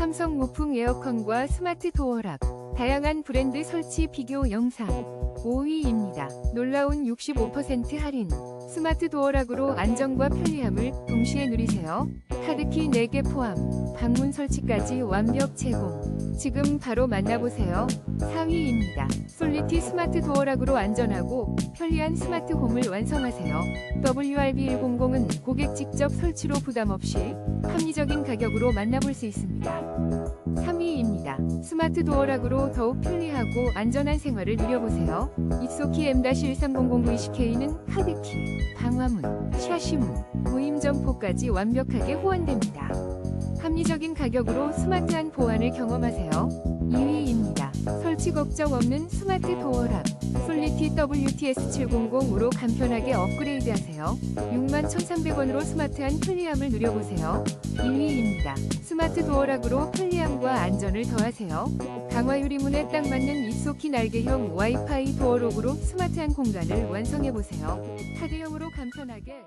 삼성 무풍 에어컨과 스마트 도어락, 다양한 브랜드 설치 비교 영상. 5위입니다. 놀라운 65% 할인. 스마트 도어락으로 안정과 편리함을 동시에 누리세요. 카드키 4개 포함, 방문 설치까지 완벽 제공. 지금 바로 만나보세요. 4위입니다. 솔리티 스마트 도어락으로 안전하고 편리한 스마트 홈을 완성하세요. WRB100은 고객 직접 설치로 부담 없이 합리적인 가격으로 만나볼 수 있습니다. 3위입니다. 스마트 도어락으로 더욱 편리하고 안전한 생활을 누려보세요. 입소키 M-1300V10K는 카드키, 방화문, 샤시문, 무 임 점포까지 완벽하게 호환됩니다. 합리적인 가격으로 스마트한 보안을 경험하세요. 2위입니다. 설치 걱정 없는 스마트 도어락. 솔리티 WTS700으로 간편하게 업그레이드하세요. 61,300원으로 스마트한 편리함을 누려보세요. 1위입니다. 스마트 도어락으로 편리함과 안전을 더하세요. 강화 유리문에 딱 맞는 입소키 날개형 와이파이 도어록으로 스마트한 공간을 완성해보세요. 카드형으로 간편하게